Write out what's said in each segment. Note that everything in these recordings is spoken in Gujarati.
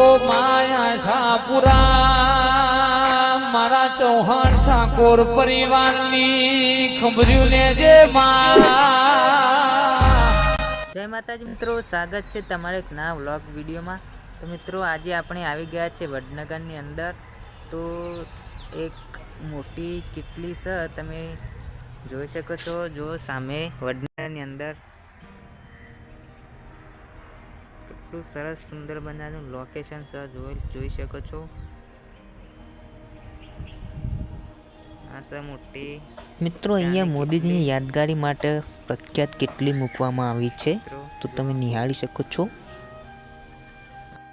ઓ માયા શાહપુરા મારા ચૌહાણ ઠાકોર પરિવારની ખબર્યું લેજે માં જય માતાજી મિત્રો, સ્વાગત છે તમારે એક ના વ્લોગ વિડીયોમાં. તો મિત્રો, આજે આપણે આવી ગયા છે વડનગરની અંદર. તો એક મોટી કેટલી છે તમે જોઈ શકો છો, જો સામે વડનગરની અંદર કેટલું સરસ સુંદર બનાવેલું લોકેશન છે જોઈ જોઈ શકો છો. આ છે મોટી મિત્રો અહીંયા મોદીજીની યાદગારી માટે પ્રખ્યાત કેટલી મૂકવામાં આવી છે તો તમે નિહાળી શકો છો.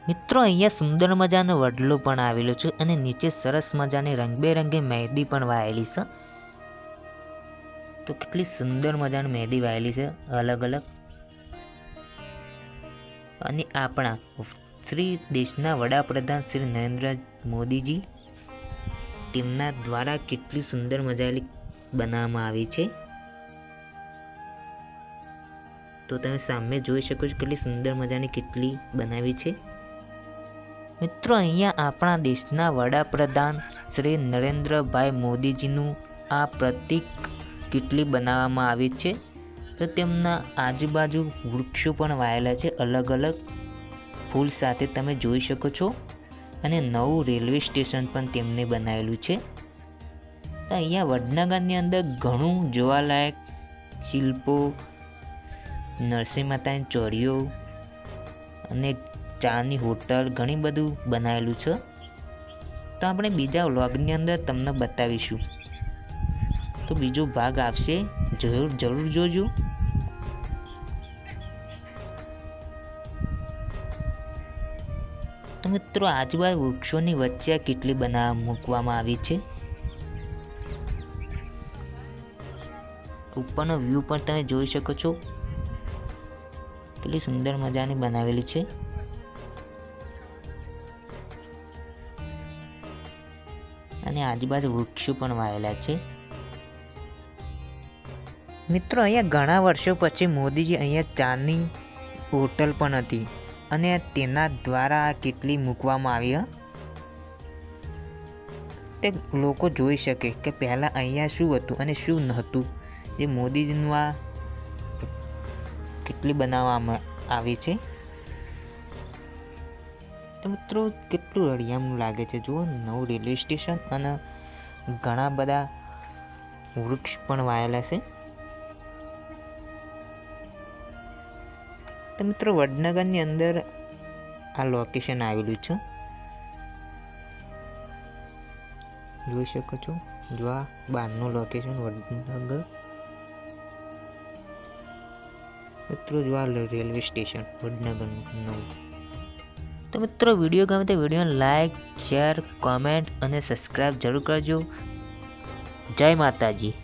મિત્રો અહીંયા સુંદર મજાનો વડલો પણ આવેલો છે અને નીચે સરસ મજાની રંગબેરંગી મહેંદી પણ વાયેલી છે. તો કેટલી સુંદર મજાની મહેંદી વાયેલી છે અલગ અલગ અને આપણા શ્રી દેશના વડાપ્રધાન શ્રી નરેન્દ્ર મોદીજી તેમના દ્વારા કેટલી સુંદર મજાની બનાવવામાં આવી છે. તો તમે સામે જોઈ શકો છો કેટલી સુંદર મજાની કેટલી બનાવી છે. મિત્રો, અહીંયા આપણા દેશના વડાપ્રધાન શ્રી નરેન્દ્રભાઈ મોદીજીનું આ પ્રતીક કેટલી બનાવવામાં આવી છે. તો તેમના આજુબાજુ વૃક્ષો પણ વાયેલા છે અલગ અલગ ફૂલ સાથે તમે જોઈ શકો છો. અને નવું રેલવે સ્ટેશન પણ તેમને બનાવેલું છે. અહીંયા વડનગરની અંદર ઘણું જોવાલાયક શિલ્પો નરસિંહ માતાની ચોરીઓ અને ચાની હોટલ ઘણી બધું બનાવેલું છે. તો આપણે બીજા વ્લોગની અંદર તમને બતાવીશું. તો બીજો ભાગ આવશે. જરૂર જરૂર જોજો. મિત્રો આજુબાજુ વૃક્ષોની વચ્ચે કેટલી બના મૂકવામાં આવી છે? ઉપરનો વ્યૂ પણ તમે જોઈ શકો છો. કેટલી સુંદર મજાની બનાવેલી છે. અને આજુબાજુ વૃક્ષો પણ વાયેલા છે. મિત્રો, અહીંયા ઘણા વર્ષો પછી મોદીજી અહીંયા ચાની હોટલ પણ હતી. અને તેના દ્વારા કેટલી મૂકવામાં આવી? તે લોકો જોઈ શકે કે પહેલાં અહીંયા શું હતું અને શું નહોતું. જે મોદીજીનું આ કેટલી બનાવવામાં આવી છે. તો મિત્રો, કેટલું રળિયામણું લાગે છે. જુઓ, નવું રેલવે સ્ટેશન અને ઘણા બધા વૃક્ષ પણ વાયેલા છે. તો મિત્રો વડનગરની અંદર આ લોકેશન આવેલું છે. જોઈ શકો છો, જો આ બહારનું લોકેશન વડનગર. મિત્રો જો આ રેલવે સ્ટેશન વડનગરનું. નવું તો મિત્રો વીડિયો ગમે તો વિડીયોને લાઈક શેર કોમેન્ટ અને સબસ્ક્રાઈબ જરૂર કરજો. જય માતાજી.